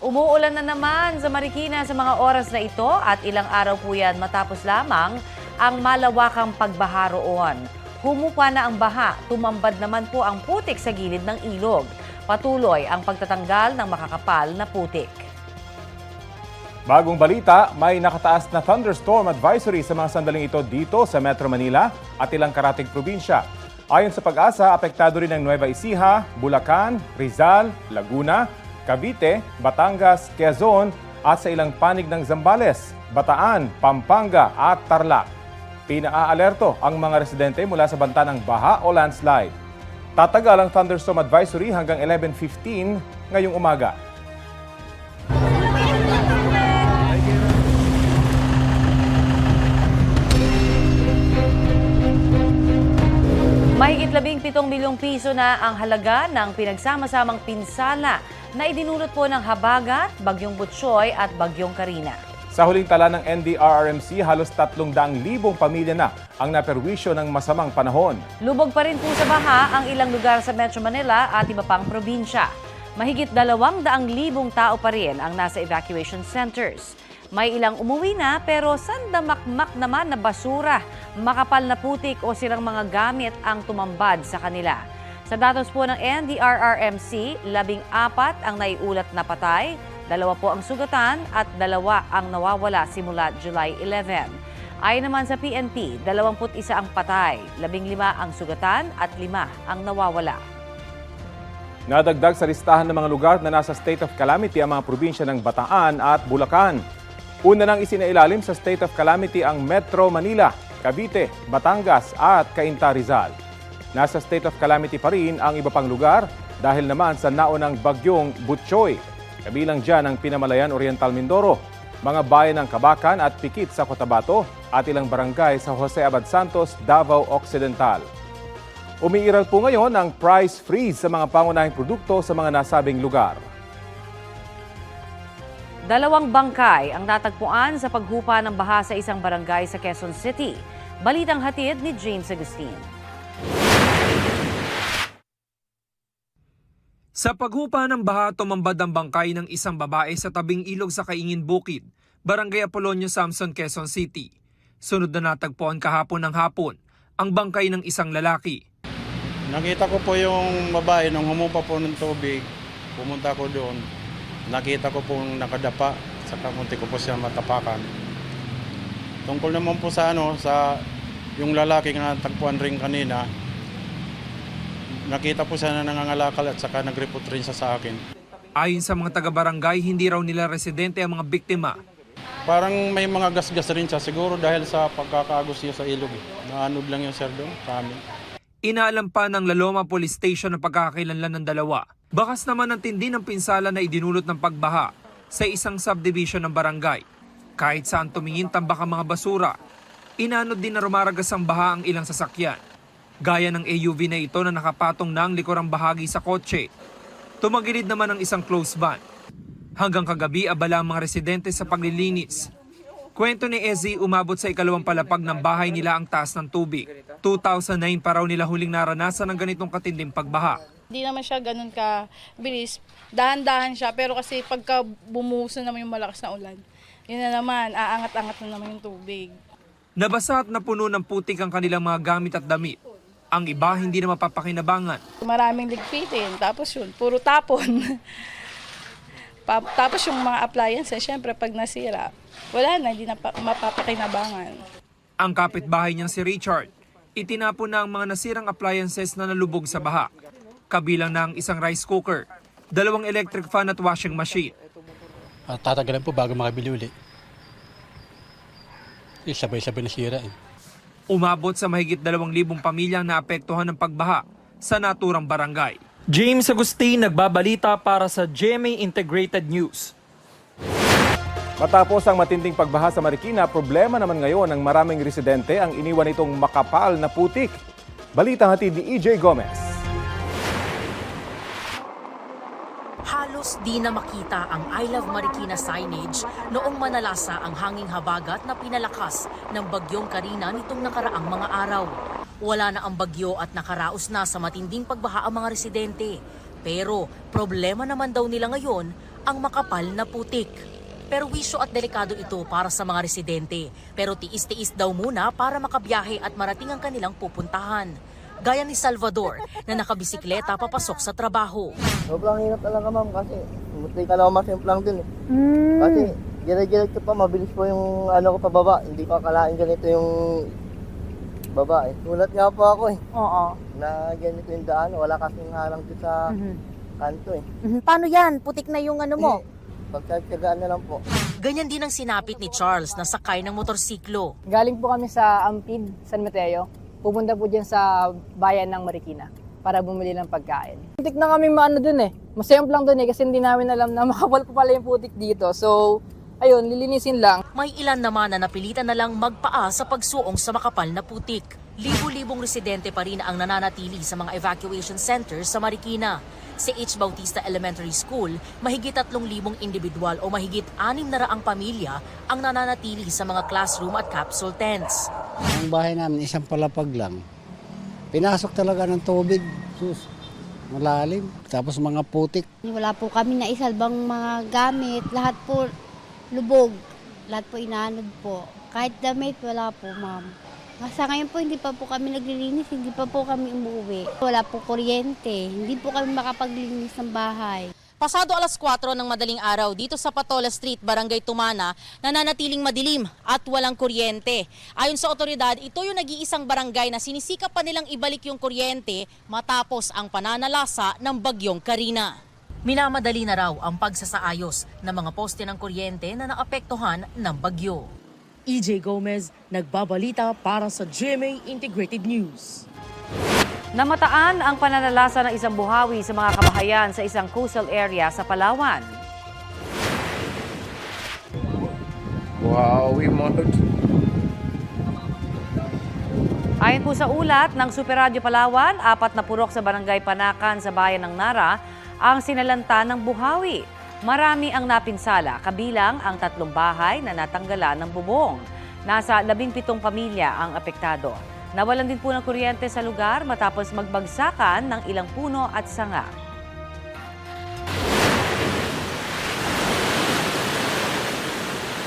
Umuulan na naman sa Marikina sa mga oras na ito at ilang araw po yan matapos lamang ang malawakang pagbaha roon. Humupa na ang baha, tumambad naman po ang putik sa gilid ng ilog. Patuloy ang pagtatanggal ng makakapal na putik. Bagong balita, may nakataas na thunderstorm advisory sa mga sandaling ito dito sa Metro Manila at ilang karating probinsya. Ayon sa pag-asa, apektado rin ang Nueva Ecija, Bulacan, Rizal, Laguna, Cavite, Batangas, Quezon at sa ilang panig ng Zambales, Bataan, Pampanga at Tarlac. Pinaa-alerto ang mga residente mula sa banta ng baha o landslide. Tatagal ang thunderstorm advisory hanggang 11.15 ngayong umaga. Mahigit labing pitong milyong piso na ang halaga ng pinagsama-samang pinsala na idinulot po ng Habagat, Bagyong Butchoy at Bagyong Karina. Sa huling tala ng NDRRMC, halos 300,000 pamilya na ang naperwisyo ng masamang panahon. Lubog pa rin po sa baha ang ilang lugar sa Metro Manila at iba pang probinsya. Mahigit dalawang daang libong tao pa rin ang nasa evacuation centers. May ilang umuwi na pero sandamakmak naman na basura, makapal na putik o silang mga gamit ang tumambad sa kanila. Sa datos po ng NDRRMC, labing apat ang naiulat na patay, dalawa po ang sugatan at dalawa ang nawawala simula July 11. Ayon naman sa PNP, 21 ang patay, 15 ang sugatan at 5 ang nawawala. Nadagdag sa listahan ng mga lugar na nasa state of calamity ang mga probinsya ng Bataan at Bulacan. Una nang isinailalim sa state of calamity ang Metro Manila, Cavite, Batangas at Cainta Rizal. Nasa state of calamity pa rin ang iba pang lugar dahil naman sa naunang bagyong Butchoy. Kabilang dyan ang Pinamalayan Oriental Mindoro, mga bayan ng Kabakan at Pikit sa Cotabato at ilang barangay sa Jose Abad Santos, Davao Occidental. Umiiral po ngayon ang price freeze sa mga pangunahing produkto sa mga nasabing lugar. Dalawang bangkay ang natagpuan sa paghupa ng baha sa isang barangay sa Quezon City. Balitang hatid ni James Agustin. Sa paghupa ng baha, tumambad ang bangkay ng isang babae sa tabing ilog sa Kaingin Bukid, Barangay Apolonio Samson, Quezon City. Sunod na natagpuan kahapon ng hapon ang bangkay ng isang lalaki. Nakita ko po yung babae nung humupa po ng tubig. Pumunta ko doon. Nakita ko po nakadapa. Saka munti ko po siya matapakan. Tungkol naman po sa ano, sa yung lalaki na tagpuan rin kanina. Nakita po siya na nangangalakal at saka nag-report rin siya sa akin. Ayon sa mga taga-barangay, hindi raw nila residente ang mga biktima. Parang may mga gas-gas rin siya siguro dahil sa pagkakagos niya sa ilog. eh. Naanod lang yung sir doon, kami. Inaalam pa ng Laloma Police Station ang pagkakakilanlan ng dalawa. Bakas naman ang tindi ng pinsala na idinulot ng pagbaha sa isang subdivision ng barangay. Kahit saan tumingin tambak ang mga basura, inanod din na rumaragas ang baha ang ilang sasakyan. Gaya ng AUV na ito na nakapatong na ang likurang bahagi sa kotse. Tumagilid naman ang isang close van. Hanggang kagabi abala ang mga residente sa paglilinis. Kwento ni Ezzy, umabot sa ikalawang palapag ng bahay nila ang taas ng tubig. 2009 pa raw nila huling naranasan ng ganitong katinding pagbaha. Hindi naman siya ganun ka bilis. Dahan-dahan siya, pero kasi pagka bumuso naman yung malakas na ulan, yun na naman, aangat-angat na naman yung tubig. Nabasa at napuno ng putik ang kanilang mga gamit at damit. Ang iba hindi na mapapakinabangan. Maraming ligpitin, tapos yun, puro tapon. Tapos yung mga appliances, syempre pag nasira, wala na, hindi na pa- mapapakinabangan. Ang kapitbahay niyang si Richard, itinapon na ang mga nasirang appliances na nalubog sa baha. Kabilang na ang isang rice cooker, dalawang electric fan at washing machine. Ah, tatagalan po bago makabili uli. Sabay-sabay nasira eh. Umabot sa mahigit 2,000 pamilyang naapektuhan ng pagbaha sa naturang barangay. James Agustin nagbabalita para sa GMA Integrated News. Matapos ang matinding pagbaha sa Marikina, problema naman ngayon ng maraming residente ang iniwan itong makapal na putik. Balita hatid ni EJ Gomez. Halos di na makita ang I Love Marikina signage noong manalasa ang hanging habagat na pinalakas ng bagyong Karina nitong nakaraang mga araw. Wala na ang bagyo at nakaraos na sa matinding pagbaha ang mga residente. Pero problema naman daw nila ngayon ang makapal na putik. Pero wisyo at delikado ito para sa mga residente. Pero tiis-tiis daw muna para makabiyahe at marating ang kanilang pupuntahan. Gaya ni Salvador na nakabisikleta papasok sa trabaho. Sobrang hirap talaga ma'am kasi munti ka lang masimplang din eh. Kasi dire-diretso pa, mabilis po yung ano ko pababa. Hindi ko akalain ganito yung baba eh. Sulat nga po ako eh, Oo. na ganito yung daan. Wala kasing harang dito sa kanto eh. Mhm. Paano yan? Putik na yung ano mo. Pagkatsagaan na lang po. Ganyan din ang sinapit ni Charles na sakay ng motorsiklo. Galing po kami sa Ampid, San Mateo. Pupunta po dyan sa bayan ng Marikina para bumili ng pagkain. Putik na kami maano dun eh. Masayang lang dun eh kasi hindi namin alam na makapal pa pala yung putik dito. So, ayun, lilinisin lang. May ilan naman na napilitan na lang magpaa sa pagsuong sa makapal na putik. Libo-libong residente pa rin ang nananatili sa mga evacuation centers sa Marikina. Sa H. Bautista Elementary School, mahigit 3,000 individual o mahigit 6 na raang pamilya ang nananatili sa mga classroom at capsule tents. Ang bahay namin, isang palapag lang. Pinasok talaga ng tubig. Sus, malalim. Tapos mga putik. Wala po kami na isalbang mga gamit. Lahat po lubog. Lahat po inanod po. Kahit damit, wala po, ma'am. Sa ngayon po, hindi pa po kami naglilinis, hindi pa po kami umuwi. Wala po kuryente, hindi po kami makapaglinis ng bahay. Pasado alas 4 ng madaling araw dito sa Patola Street, Barangay Tumana, nananatiling madilim at walang kuryente. Ayon sa otoridad, ito yung nag-iisang barangay na sinisikap pa nilang ibalik yung kuryente matapos ang pananalasa ng bagyong Karina. Minamadali na raw ang pagsasaayos ng mga poste ng kuryente na naapektuhan ng bagyo. EJ Gomez, nagbabalita para sa GMA Integrated News. Namataan ang pananalasa ng isang buhawi sa mga kabahayan sa isang coastal area sa Palawan. Wow, mode. Ayon po sa ulat ng Super Radio Palawan, apat na purok sa barangay Panakan sa bayan ng Nara ang sinalanta ng buhawi. Marami ang napinsala, kabilang ang tatlong bahay na natanggalan ng bubong. Nasa labing pitong pamilya ang apektado. Nawalan din po ng kuryente sa lugar matapos magbagsakan ng ilang puno at sanga.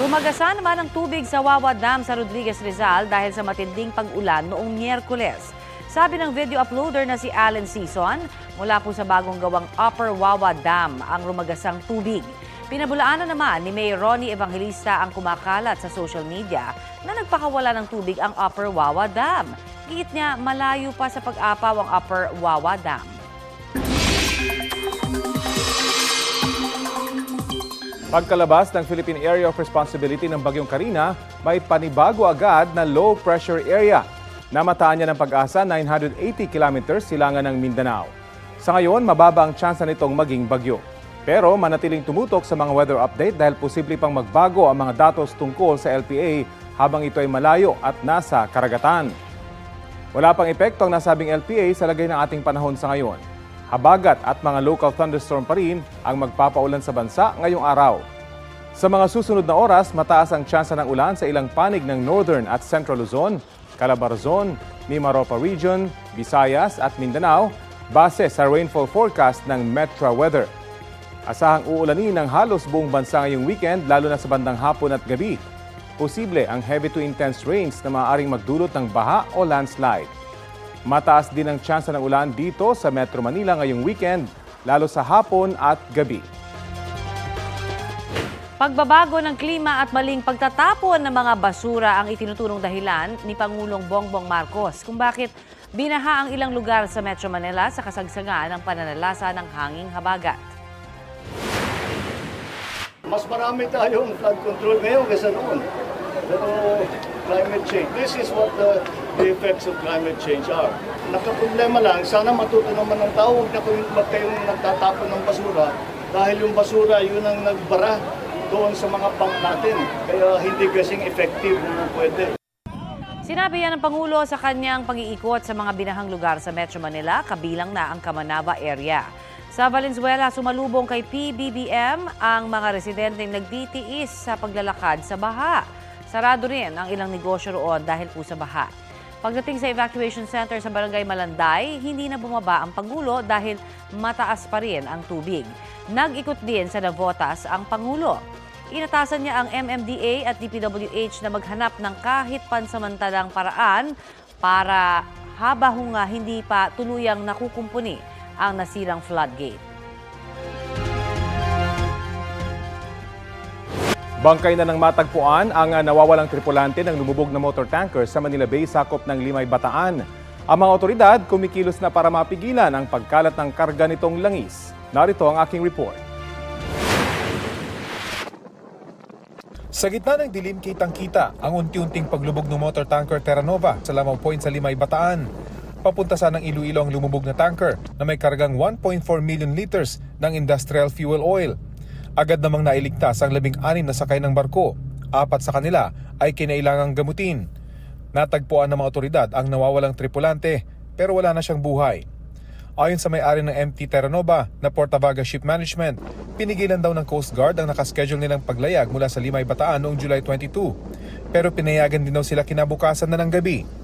Rumagasan naman ang tubig sa Wawa Dam sa Rodriguez Rizal dahil sa matinding pag-ulan noong Miyerkules. Sabi ng video uploader na si Allen Season, mula po sa bagong gawang Upper Wawa Dam ang rumagasang tubig. Pinabulaanan naman ni Mayor Ronnie Evangelista ang kumakalat sa social media na nagpakawala ng tubig ang Upper Wawa Dam. Giit niya malayo pa sa pag-apaw ang Upper Wawa Dam. Pagkalabas ng Philippine Area of Responsibility ng Bagyong Karina, may panibago agad na low pressure area. Namataan niya ng pag-asa 980 kilometers silangan ng Mindanao. Sa ngayon, mababa ang tsansa nitong maging bagyo. Pero manatiling tumutok sa mga weather update dahil posible pang magbago ang mga datos tungkol sa LPA habang ito ay malayo at nasa karagatan. Wala pang epekto ang nasabing LPA sa lagay ng ating panahon sa ngayon. Habagat at mga local thunderstorm pa rin ang magpapaulan sa bansa ngayong araw. Sa mga susunod na oras, mataas ang tsansa ng ulan sa ilang panig ng Northern at Central Luzon, Calabarzon, Mimaropa Region, Visayas at Mindanao base sa rainfall forecast ng Metra Weather. Asahang uulanin ng halos buong bansa ngayong weekend lalo na sa bandang hapon at gabi. Posible ang heavy to intense rains na maaaring magdulot ng baha o landslide. Mataas din ang tsansa ng ulan dito sa Metro Manila ngayong weekend, lalo sa hapon at gabi. Pagbabago ng klima at maling pagtatapon ng mga basura ang itinuturong dahilan ni Pangulong Bongbong Marcos kung bakit binaha ang ilang lugar sa Metro Manila sa kasagsagan ng pananalasa ng hanging habagat. Mas marami tayong flood control ngayon kaysa noon. Pero climate change, this is what the, the effects of climate change are. Nakaproblema lang, sana matuto naman ng tao, huwag na huwag kayong nagtatapon ng basura dahil yung basura yun ang nagbara doon sa mga pump natin. Kaya hindi kasing effective na pwede. Sinabi yan ng Pangulo sa kanyang pag-iikot sa mga binahang lugar sa Metro Manila, kabilang na ang Kamanava area. Sa Valenzuela, sumalubong kay PBBM ang mga residenteng nagtitiis sa paglalakad sa baha. Sarado rin ang ilang negosyo roon dahil po sa baha. Pagdating sa evacuation center sa Barangay Malanday, hindi na bumaba ang Pangulo dahil mataas pa rin ang tubig. Nag-ikot din sa Navotas ang Pangulo. Inatasan niya ang MMDA at DPWH na maghanap ng kahit pansamantalang paraan para habang nga hindi pa tuluyang nakukumpuni ang nasirang floodgate. Bangkay na ng matagpuan ang nawawalang tripulante ng lumubog na motor tanker sa Manila Bay sakop ng Limay Bataan. Ang mga otoridad kumikilos na para mapigilan ang pagkalat ng karga nitong langis. Narito ang aking report. Sa gitna ng dilim kitang-kita ang unti-unting paglubog ng motor tanker Terra Nova sa Lamaw Point sa Limay Bataan. Papunta sa ng Iloilo ang lumubog na tanker na may kargang 1.4 million liters ng industrial fuel oil. Agad namang nailigtas ang labing-anim na sakay ng barko. Apat sa kanila ay kinailangang gamutin. Natagpuan ng mga otoridad ang nawawalang tripulante pero wala na siyang buhay. Ayon sa may-ari ng MT Terra Nova na Portavaga Ship Management, pinigilan daw ng Coast Guard ang nakaschedule nilang paglayag mula sa Limay Bataan noong July 22. Pero pinayagan din daw sila kinabukasan na ng gabi.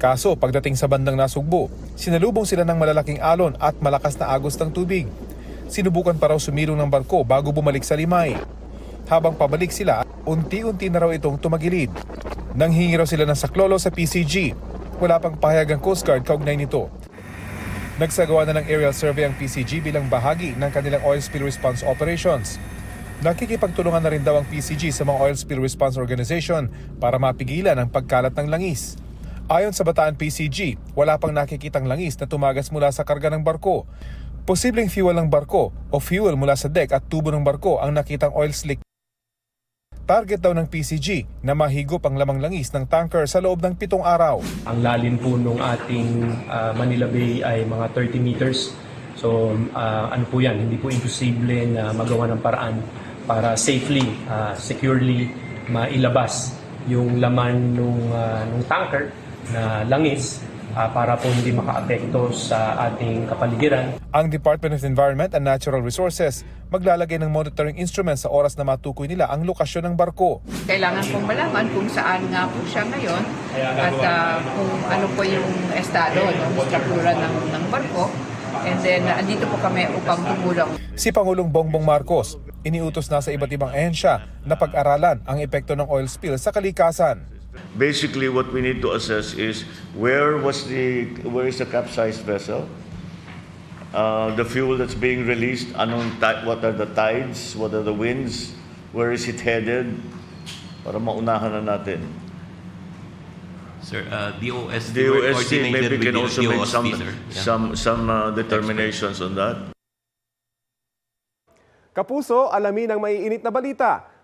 Kaso pagdating sa bandang nasugbo, sinalubong sila ng malalaking alon at malakas na agos ng tubig. Sinubukan pa raw sumilong ng barko bago bumalik sa Limay. Habang pabalik sila, unti-unti na raw itong tumagilid. Nang hingi raw sila ng saklolo sa PCG, wala pang pahayag ang Coast Guard kaugnay nito. Nagsagawa na ng aerial survey ang PCG bilang bahagi ng kanilang oil spill response operations. Nakikipagtulungan na rin daw ang PCG sa mga oil spill response organization para mapigilan ang pagkalat ng langis. Ayon sa Bataan PCG, wala pang nakikitang langis na tumagas mula sa karga ng barko. Posibleng fuel ng barko o fuel mula sa deck at tubo ng barko ang nakitang oil slick. Target daw ng PCG na mahigop ang lamang langis ng tanker sa loob ng pitong araw. Ang lalim po nung ating ah, Manila Bay ay mga 30 meters. So ah, ano po yan, hindi po imposible na magawa ng paraan para safely, ah, securely mailabas yung laman nung, ah, nung tanker na langis ah, para po hindi makaapekto sa ating kapaligiran. Ang Department of Environment and Natural Resources maglalagay ng monitoring instruments sa oras na matukoy nila ang lokasyon ng barko. Kailangan pong malaman kung saan nga po siya ngayon at ah, kung ano po yung estado, no, struktura ng, ng barko. And then, andito po kami upang tumulong. Si Pangulong Bongbong Marcos iniutos na sa iba't ibang ehensya na pag-aralan ang epekto ng oil spill sa kalikasan. Basically, what we need to assess is where was the where is the capsized vessel? Uh, the fuel that's being released. Anong what are the tides? What are the winds? Where is it headed? Para maunahan na natin. Sir, uh, DOST, coordinated maybe can also make DOST, some sir. Yeah. some some uh, determinations on that. Kapuso, alamin ang maiinit na balita.